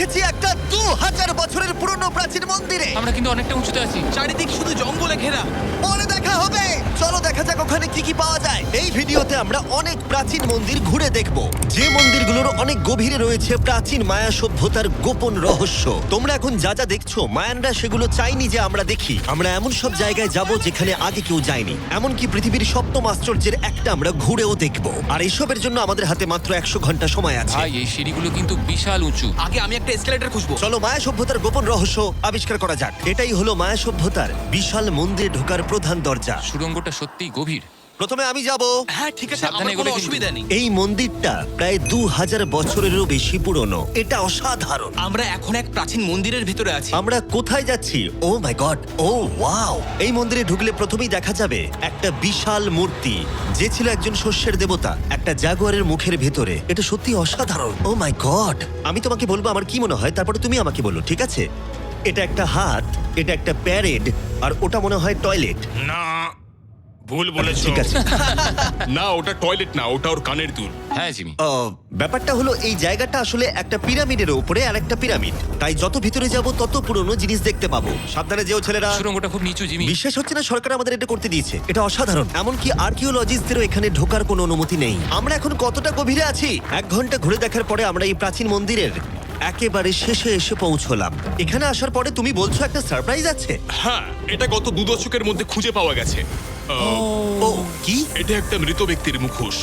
এসেছি একটা দু হাজার বছরের পুরনো প্রাচীন মন্দিরে। আমরা কিন্তু অনেকটা উঁচুতে আছি। চারিদিক শুধু জঙ্গলে ঘেরা। পরে দেখা হবে। চলো দেখা যাক ওখানে কি কি পাওয়া যায়। এই ভিডিওতে আমরা অনেক প্রাচীন মন্দির ঘুরে দেখব। যে মন্দিরগুলোর অনেক গভীরে রয়েছে প্রাচীন মায়া সভ্যতার গোপন রহস্য। তোমরা এখন যা যা দেখছ মায়ানরা সেগুলো চাইনি যে আমরা দেখি। আমরা এমন সব জায়গায় যাব যেখানে আগে কেউ যায়নি। এমনকি পৃথিবীর সপ্তম আশ্চর্যের একটা আমরা ঘুরেও দেখব। আর এইসবের জন্য আমাদের হাতে মাত্র একশো ঘণ্টা সময় আছে। ভাই এই সিঁড়িগুলো কিন্তু বিশাল উঁচু। আগে আমি একটা এসকেলেটর খুঁজবো। চলো মায়া সভ্যতার গোপন রহস্য আবিষ্কার করা যাক। এটাই হলো মায়া সভ্যতার বিশাল মন্দিরে ঢোকার প্রধান দরজা। সুড়ঙ্গটা সত্যিই গভীর। প্রথমে আমি যাব। হ্যাঁ ঠিক আছে সাবধানে আমার কোনো এগোবে কিন্তু। অসুবিধা নেই। এই মন্দিরটা প্রায় দু হাজার বছরেরও বেশি পুরনো। এটা অসাধারণ। আমরা এখন এক প্রাচীন মন্দিরের ভিতরে আছি। আমরা কোথায় যাচ্ছি? Oh my god oh wow! এই মন্দিরে ঢুকলে প্রথমেই দেখা যাবে একটা বিশাল মূর্তি যে ছিল একজন শস্যের দেবতা একটা জাগুয়ারের মুখের ভেতরে। এটা সত্যি অসাধারণ। Oh my god! আমি তোমাকে বলব আমার কি মনে হয়? তারপরে তুমি আমাকে বলো ঠিক আছে? এটা একটা হাত এটা একটা প্যারেড আর ওটা মনে হয় টয়লেট। না ভুল বলেছ। ঠিক আছে। না ওটা টয়লেট না ওটা ওর কানের দুল। হ্যাঁ জিমি। ব্যাপারটা হলো এই জায়গাটা আসলে একটা পিরামিডের উপরে আর একটা পিরামিড। তাই যত ভিতরে যাব তত পুরনো জিনিস দেখতে পাবো। সাবধানে যেও ছেলেরা। সুড়ঙ্গটা খুব নিচু জিমি। বিশ্বাস হচ্ছে না সরকার আমাদের এটা করতে দিয়েছে। এটা অসাধারণ। এমনকি আর্কিওলজিস্টদেরও এখানে ঢোকার কোনো অনুমতি নেই। আমরা এখন কতটা গভীরে আছি? এক ঘণ্টা ঘুরে দেখার পরে আমরা এই প্রাচীন মন্দিরের একেবারে শেষে এসে পৌঁছলাম। এখানে আসার পরে তুমি বলছো একটা সারপ্রাইজ আছে? হ্যাঁ এটা গত দু দশকের মধ্যে খুঁজে পাওয়া গেছে। ও কি? এটা একটা মৃত ব্যক্তির মুখোশ।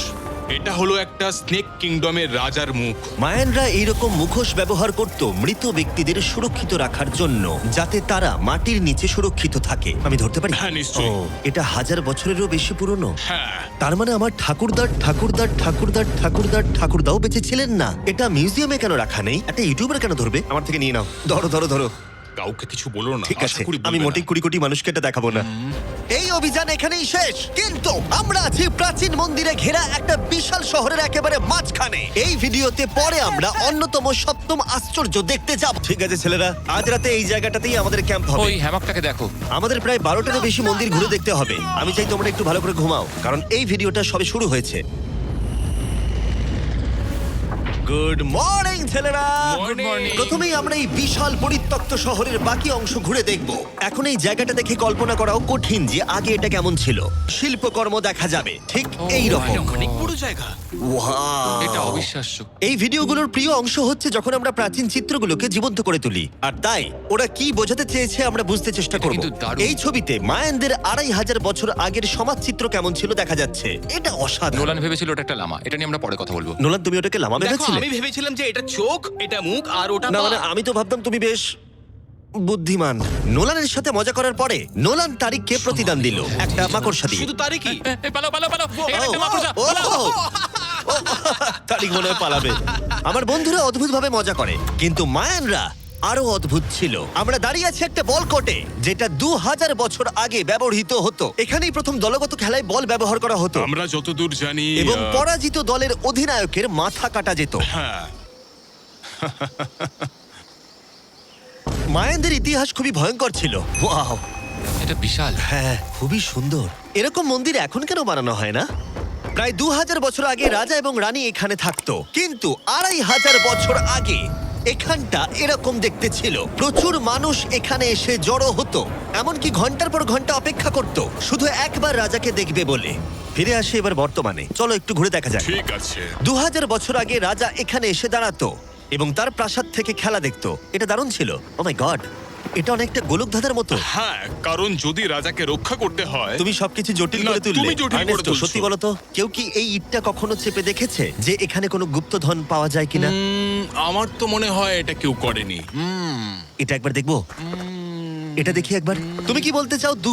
এটা হলো একটা স্নেক কিংডমের রাজার মুখ। মায়ানরা এইরকম মুখোশ ব্যবহার করত মৃত ব্যক্তিদের সুরক্ষিত রাখার জন্য যাতে তারা মাটির নিচে সুরক্ষিত থাকে। আমি ধরতে পারি? হ্যাঁ, নিশ্চয়ই। ও, এটা হাজার বছরেরও বেশি পুরনো। হ্যাঁ। তার মানে আমার ঠাকুরদার ঠাকুরদার ঠাকুরদার ঠাকুরদার ঠাকুরদাও বেঁচে ছিলেন না। এটা মিউজিয়ামে কেন রাখা নেই? একটা ইউটিউবার কেন ধরবে? আমার থেকে নিয়ে নাও। ধরো ধরো ধরো। কাউকে কিছু বলো না ঠিক আশা আছে করি বলবে আমি না। মোটেই কুড়ি কোটি মানুষকে এটা দেখাবো না। এই অভিযান এখানেই শেষ কিন্তু আমরা আছি প্রাচীন মন্দিরে ঘেরা একটা বিশাল শহরের একেবারে মাঝখানে। এই ভিডিওতে পরে আমরা অন্যতম সপ্তম আশ্চর্য দেখতে যাব। ঠিক আছে ছেলেরা আজ রাতে এই জায়গাটাতেই আমাদের ক্যাম্প হবে। ওই হ্যামাকটাকে দেখো। আমাদের প্রায় বারোটারও বেশি মন্দির ঘুরে দেখতে হবে। আমি চাই তোমরা একটু ভালো করে ঘুমাও কারণ এই ভিডিওটা সবে শুরু হয়েছে। গুড মর্নিং ছেলেরা। Good morning. প্রথমেই আমরা এই বিশাল পরিত্যক্ত শহরের বাকি অংশ ঘুরে দেখব। এখন এই জায়গাটা দেখে কল্পনা করাও কঠিন যে আগে এটা কেমন ছিল। শিল্পকর্ম দেখা যাবে ঠিক Oh এই রকম। অনেক বড় জায়গা। এটা অবিশ্বাস্য। এই ভিডিওগুলোর প্রিয় অংশ হচ্ছে যখন আমরা প্রাচীন চিত্রগুলোকে জীবন্ত করে তুলি। আর তাই ওরা কি বোঝাতে চেয়েছে আমরা বুঝতে চেষ্টা করব। কিন্তু দারুণ। এই ছবিতে মায়ানদের আড়াই হাজার বছর আগের সমাজ চিত্র কেমন ছিল দেখা যাচ্ছে। এটা অসাধারণ। নোলান ভেবেছিল ওটা একটা লামা। এটা নিয়ে আমরা পরে কথা বলব। নোলান তুমি ওটাকে লামা দেখো ভেবেছিলে? আমি ভেবেছিলাম যে এটা চোখ এটা মুখ আর ওটা না পা। মানে আমি তো ভাবতাম তুমি বেশ বুদ্ধিমান। নোলানের সাথে মজা করার পরে নোলান তারিখকে প্রতিদান দিল। একটা মাকড়সা দিয়ে। শুধু তারই কি এ, এ, পালাও পালাও পালাও। এখানে একটা মাকড়সা, ও, ও, পালাও। ও, ও, তারিখ মনে হয় পালাবে। আমার বন্ধুরা অদ্ভুত ভাবে মজা করে। কিন্তু মায়ানরা আরও অদ্ভুত ছিল। আমরা দাঁড়িয়ে আছি একটা বল কোর্টে যেটা দু হাজার বছর আগে ব্যবহৃত হতো। এখানেই প্রথম দলগত খেলায় বল ব্যবহার করা হতো। আমরা যতদূর জানি এবং আহ, পরাজিত দলের অধিনায়কের মাথা কাটা যেত। হ্যাঁ। মায়ানদের ইতিহাস খুবই ভয়ঙ্কর ছিল। ওয়াও। এটা বিশাল। হ্যাঁ খুবই সুন্দর। এরকম মন্দির এখন কেন বানানো হয় না? প্রায় দু হাজার বছর আগে রাজা এবং রানী এখানে থাকতো। কিন্তু আড়াই হাজার বছর আগে এখানটা এরকম দেখতে ছিল। প্রচুর মানুষ এখানে এসে জড়ো হতো। এমনকি ঘণ্টার পর ঘণ্টা অপেক্ষা করত। শুধু একবার রাজাকে দেখবে বলে। ফিরে আসে এবার বর্তমানে। চলো একটু ঘুরে দেখা যাক। ঠিক আছে। দু হাজার বছর আগে রাজা এখানে এসে দাঁড়াতো এবং তার প্রাসাদ থেকে খেলা দেখতো। এটা দারুণ ছিল। ও মাই গড এটা অনেকটা গোলকধাঁধার মতো। হ্যাঁ কারণ যদি রাজাকে রক্ষা করতে হয় তুমি সবকিছু জটিল না, করে তুললে। তুমি জটিল করে আর্নেস্টো, তুলছো। সত্যি বলো তো কেউ কি এই ইটটা কখনো চেপে দেখেছে যে এখানে কোনো গুপ্তধন পাওয়া যায় কিনা? আমার তো মনে হয় এটা কেউ করেনি। এটা একবার দেখব? এটা দেখি একবার। তুমি কি বলতে চাও দু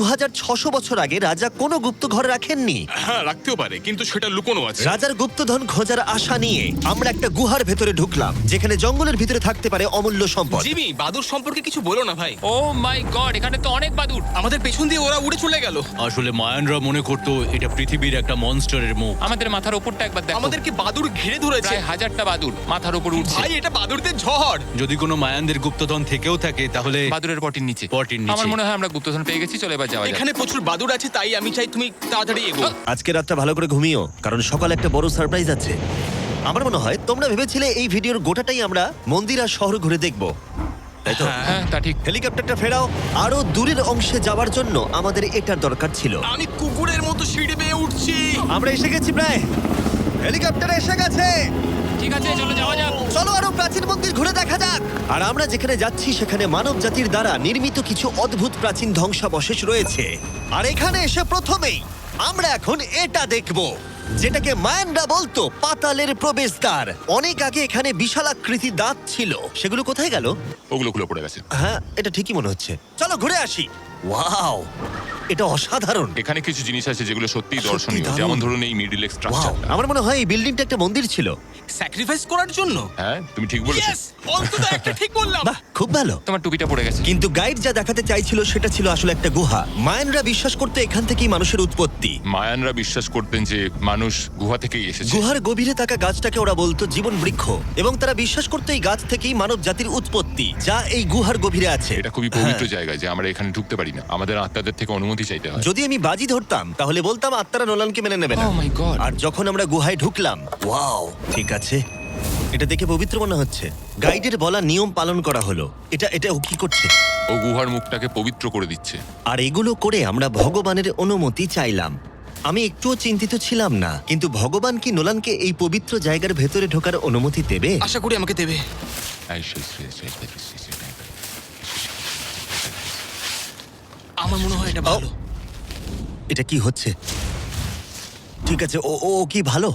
বছর আগে রাজা কোনো গুপ্ত ঘর রাখেননি? হ্যাঁ রাখতেও পারে কিন্তু সেটা লুকোনো আছে। রাজার গুপ্তধন খোঁজার আশা নিয়ে আমরা একটা গুহার ভেতরে ঢুকলাম যেখানে জঙ্গলের ভিতরে থাকতে পারে অমূল্য সম্পদ। জিমি বাদুর সম্পর্কে কিছু বলো না ভাই। ও মাই গড এখানে তো অনেক বাদুর আমাদের পেছন দিয়ে ওরা উড়ে চলে গেল। আসলে মায়ানরা মনে করতো এটা পৃথিবীর একটা মনস্টারের মুখ। আমাদের মাথার ওপরটা একবার দেখো। আমাদেরকে বাদুর ঘিরে ধরেছে। হাজারটা বাদুর মাথার ওপর উঠছে ভাই এটা বাদুরদের ঝড়। যদি কোনো মায়ানদের গুপ্তধন থেকেও থাকে তাহলে বাদুরের পটির নিচে। পটির নিচে। আমার মনে হয় আমরা গুপ্তধন পেয়ে গেছি চলে এবার যাওয়া যাক। এখানে প্রচুর বাদুর আছে তাই আমি চাই তুমি তাড়াতাড়ি এগো। আজকে রাতটা ভালো করে ঘুমিও কারণ সকালে একটা বড় সারপ্রাইজ আছে। আমার মনে হয় তোমরা ভেবেছিলে এই ভিডিওর গোটাটাই আমরা মন্দির আর শহর ঘুরে দেখব। তাই তো? হ্যাঁ তা ঠিক। হেলিকপ্টারটা ফেরাও আরও দূরের অংশে যাওয়ার জন্য আমাদের এটার দরকার ছিল। আমি কুকুরের মতো সিঁড়ি বেয়ে উঠছি। আমরা এসে গেছি প্রায়। হেলিকপ্টার এসে গেছে! আছে চলো যাওয়া যাক। চলো আরও প্রাচীন মন্দির ঘুরে দেখা যাক। আর আমরা যেখানে যাচ্ছি সেখানে মানব জাতির দ্বারা নির্মিত কিছু অদ্ভুত প্রাচীন ধ্বংসাবশেষ রয়েছে। আর এখানে এসে প্রথমেই আমরা এখন এটা দেখব যেটাকে মায়ানরা বলতো পাতালের প্রবেশদ্বার। অনেক আগে এখানে বিশাল আকৃতির দাঁত ছিল। সেগুলো কোথায় গেল? ওগুলো খুলে পড়ে গেছে। হ্যাঁ এটা ঠিকই মনে হচ্ছে। চলো ঘুরে আসি। ওয়াও! এটা অসাধারণ। এখানে কিছু জিনিস আছে যেগুলো সত্যি সত্যি দর্শনীয় দারুণ। যেমন ধরুন এই মিডিল ওয়াও স্ট্রাকচারটা আমার মনে হয় এই বিল্ডিংটা একটা মন্দির ছিল। স্যাক্রিফাইস করার জন্য? হ্যাঁ তুমি ঠিক বলেছ। ইয়েস অন্তত একটা ঠিক বললাম। বাহ খুব ভালো। তোমার টুপিটা পড়ে গেছে। কিন্তু গাইড যা দেখাতে চাইছিল সেটা ছিল আসলে একটা গুহা। মায়ানরা বিশ্বাস করতে এখান থেকেই মানুষের উৎপত্তি। মায়ানরা বিশ্বাস করতেন যে মানুষ গুহা থেকেই এসেছে। গুহার গভীরে থাকা গাছটাকে ওরা বলতো জীবন বৃক্ষ। এবং তারা বিশ্বাস করতো এই গাছ থেকেই মানব জাতির উৎপত্তি যা এই গুহার গভীরে আছে। এটা খুবই পবিত্র জায়গা যে আমরা এখানে ঢুকতে পারি না। আমাদের আত্মাদের থেকে অনুমতি চাইতে হয় যদি আমি বাজি ধরতাম তাহলে বলতাম আত্মারা নোলানকে মেনে নেবে না Oh. আর যখন আমরা গুহায় ঢুকলাম ওয়াও ঠিক আছে এটা দেখে পবিত্র মনে হচ্ছে গাইডের বলা নিয়ম পালন করা হলো এটা এটা ও কি করছে ও গুহার মুখটাকে পবিত্র করে দিচ্ছে আর এগুলো করে আমরা ভগবানের অনুমতি চাইলাম আমি একটুও চিন্তিত ছিলাম না কিন্তু ভগবান কি নোলানকে এই পবিত্র জায়গার ভেতরে ঢোকার অনুমতি দেবে আশা করি আমাকে দেবে আমার মনে হয় এটা ভালো। এটা কি হচ্ছে? ঠিক আছে ও ও কি ভালো?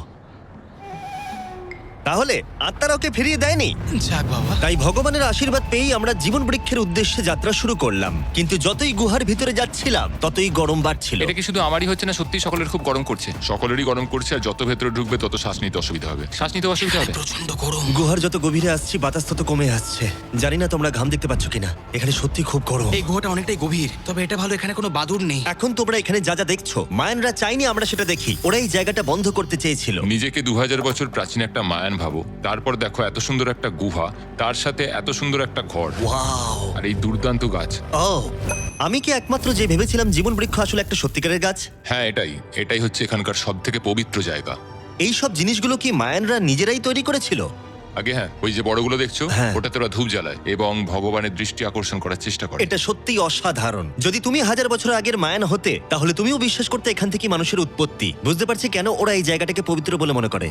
তাহলে আত্মারা ওকে ফিরিয়ে দেয়নি? যাক বাবা। তাই ভগবানের আশীর্বাদ পেয়েই আমরা জীবন বৃক্ষের উদ্দেশ্যে যাত্রা শুরু করলাম। কিন্তু যতই গুহার ভিতরে যাচ্ছিলাম ততই গরম বাড়ছিল। এটা কি শুধু আমারই হচ্ছে না সত্যি সকলের খুব গরম করছে? সকলেরই গরম করছে আর যত ভেতরে ঢুকবে তত শ্বাস নিতে অসুবিধা হবে। শ্বাস নিতে অসুবিধা হবে? প্রচণ্ড গরম। গুহার যত গভীরে আসছি বাতাস তত কমে আসছে। জানি না তোমরা ঘাম দেখতে পাচ্ছ কিনা। এখানে সত্যি খুব গরম। এই গুহাটা অনেকটাই গভীর তবে এটা ভালো এখানে কোনো বাদুর নেই। এখন তোমরা এখানে যা যা দেখছ মায়ানরা চাইনি আমরা সেটা দেখি। ওরা এই জায়গাটা বন্ধ করতে চেয়েছিল। নিজেকে দু হাজার বছর প্রাচীন একটা মায়ান ভাবো। তারপর দেখো এত সুন্দর একটা গুহা তার সাথে এত সুন্দর একটা ঘর। ওয়াও। আর এই দুর্দান্ত গাছ। ও আমি কি একমাত্র যে ভেবেছিলাম জীবন বৃক্ষ আসলে একটা সত্যিকারের গাছ? হ্যাঁ এটাই। এটাই হচ্ছে এখানকার সব থেকে পবিত্র জায়গা। এই সব জিনিসগুলো কি মায়ানরা নিজেরাই তৈরি করেছিল? আগে হ্যাঁ ওই যে বড়গুলো দেখছ হ্যাঁ। ওটাতে ওরা ধূপ জ্বালায় এবং ভগবানের দৃষ্টি আকর্ষণ করার চেষ্টা করে। এটা সত্যিই অসাধারণ। যদি তুমি হাজার বছর আগের মায়ান হতে তাহলে তুমিও বিশ্বাস করতে এখান থেকে মানুষের উৎপত্তি। বুঝতে পারছি কেন ওরা এই জায়গাটাকে পবিত্র বলে মনে করে।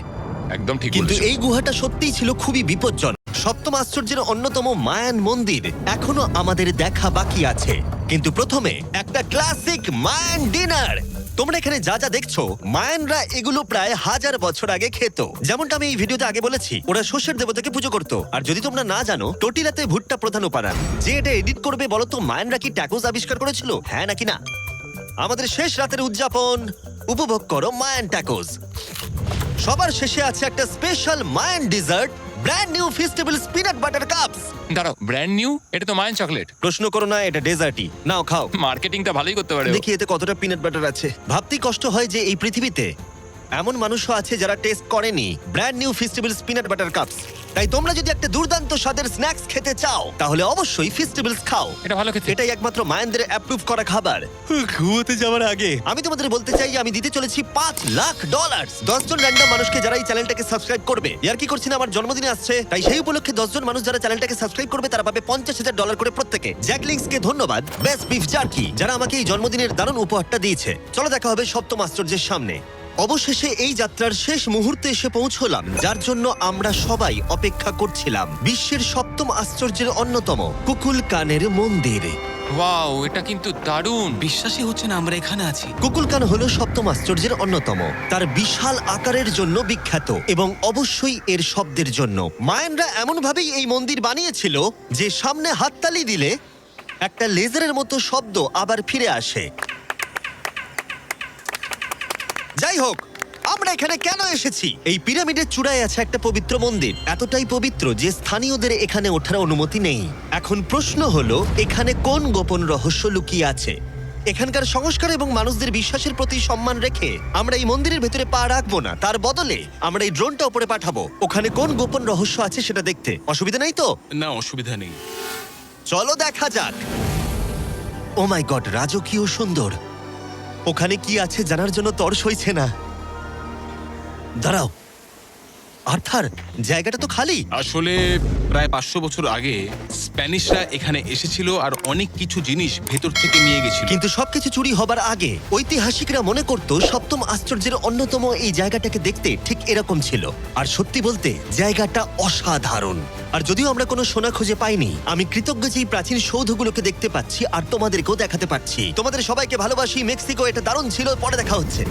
একদম ঠিক কিন্তু বলেছ। এই গুহাটা সত্যিই ছিল খুবই বিপজ্জনক। সপ্তম আশ্চর্যের অন্যতম মায়ান মন্দির এখনও আমাদের দেখা বাকি আছে। কিন্তু প্রথমে একটা ক্লাসিক মায়ান ডিনার। তোমরা এখানে যা যা দেখছ মায়ানরা এগুলো প্রায় হাজার বছর আগে খেত। যেমনটা আমি এই ভিডিওতে আগে বলেছি ওরা শস্যের দেবতাকে পুজো করত। আর যদি তোমরা না জানো টোটিলাতে ভুট্টা প্রধান উপাদান। যে এটা এডিট করবে বলো তো মায়ানরা কি ট্যাকোস আবিষ্কার করেছিল? হ্যাঁ নাকি না? আমাদের শেষ রাতের উদযাপন উপভোগ করো মায়ান ট্যাকোস। সবার শেষে আছে একটা special Mayan dessert brand new festival peanut butter cups দাঁড়াও ব্র্যান্ড নিউ এটা তো মায়ান চকলেট প্রশ্ন করো না এটা ডেজার্টই নাও খাও। মার্কেটিংটা ভালোই করতে পারে দেখি এতে কতটা পিনাট বাটার আছে। ভাবতেই কষ্ট হয় যে এই পৃথিবীতে এমন মানুষও আছে যারা টেস্ট করেনি। Brand new festival peanut butter cups তাই তোমরা যদি একটা দুর্দান্ত স্বাদের স্ন্যাক্স খেতে চাও তাহলে অবশ্যই ফেস্টিভ্যালস খাও। এটা ভালো খেতে। এটাই একমাত্র মায়ানদের অ্যাপ্রুভ করা খাবার। ঘুমোতে যাওয়ার আগে। আমি তোমাদের বলতে চাই যে আমি দিতে চলেছি পাঁচ লাখ ডলার দশজন র্যান্ডম মানুষকে যারা এই চ্যানেলটাকে সাবস্ক্রাইব করবে। ইয়ার কি করছি না আমার জন্মদিন আসছে। তাই সেই উপলক্ষে দশ জন মানুষ যারা চ্যানেলটাকে সাবস্ক্রাইব করবে তারা পাবে পঞ্চাশ হাজার ডলার করে প্রত্যেকে। জ্যাকলিংসকে ধন্যবাদ। বেস্ট বিফ জার্কি যারা আমাকে এই জন্মদিনের দারুণ উপহারটা দিয়েছে। চলো দেখা হবে সপ্তম আশ্চর্যের সামনে। অবশেষে এই যাত্রার শেষ মুহূর্তে এসে পৌঁছলাম যার জন্য আমরা সবাই অপেক্ষা করছিলাম বিশ্বের সপ্তম আশ্চর্যের অন্যতম কুকুল কানের মন্দির। ওয়াও এটা কিন্তু দারুণ! বিশ্বাসই হচ্ছে না আমরা এখানে আছি। কুকুলকান হলো সপ্তম আশ্চর্যের অন্যতম তার বিশাল আকারের জন্য বিখ্যাত এবং অবশ্যই এর শব্দের জন্য। মায়ানরা এমন ভাবেই এই মন্দির বানিয়েছিল যে সামনে হাততালি দিলে একটা লেজারের মতো শব্দ আবার ফিরে আসে। যাই হোক আমরা এখানে কেন এসেছি? এই পিরামিডের চূড়ায় আছে একটা পবিত্র মন্দির। এতটাই পবিত্র যে স্থানীয়দের এখানে ওঠার অনুমতি নেই। এখন প্রশ্ন হলো এখানে কোন গোপন রহস্য লুকিয়ে আছে? এখানকার সংস্কার এবং মানুষদের বিশ্বাসের প্রতি সম্মান রেখে আমরা এই মন্দিরের ভেতরে পা রাখব না। তার বদলে আমরা এই ড্রোনটা উপরে পাঠাবো। ওখানে কোন গোপন রহস্য আছে সেটা দেখতে। অসুবিধা নাই তো? না অসুবিধা নেই। চলো দেখা যাক। ও মাই গড রাজকীয় সুন্দর। ওখানে কি আছে জানার জন্য তর সইছে না? দাঁড়াও। আর্থার জায়গাটা তো খালি। আসলে প্রায় পাঁচশো বছর আগে স্প্যানিশরা এখানে এসেছিল আর অনেক কিছু জিনিস ভেতর থেকে নিয়ে গেছিল। কিন্তু সবকিছু চুরি হবার আগে ঐতিহাসিকরা মনে করত সপ্তম আশ্চর্যের অন্যতম এই জায়গাটাকে দেখতে ঠিক এরকম ছিল। আর সত্যি বলতে জায়গাটা অসাধারণ। আর যদিও আমরা কোনো সোনা খুঁজে পাইনি আমি কৃতজ্ঞ যে এই প্রাচীন সৌধগুলোকে দেখতে পাচ্ছি আর তোমাদেরকেও দেখাতে পাচ্ছি তোমাদের সবাইকে ভালোবাসি মেক্সিকো এটা দারুণ ছিল পরে দেখা হচ্ছে।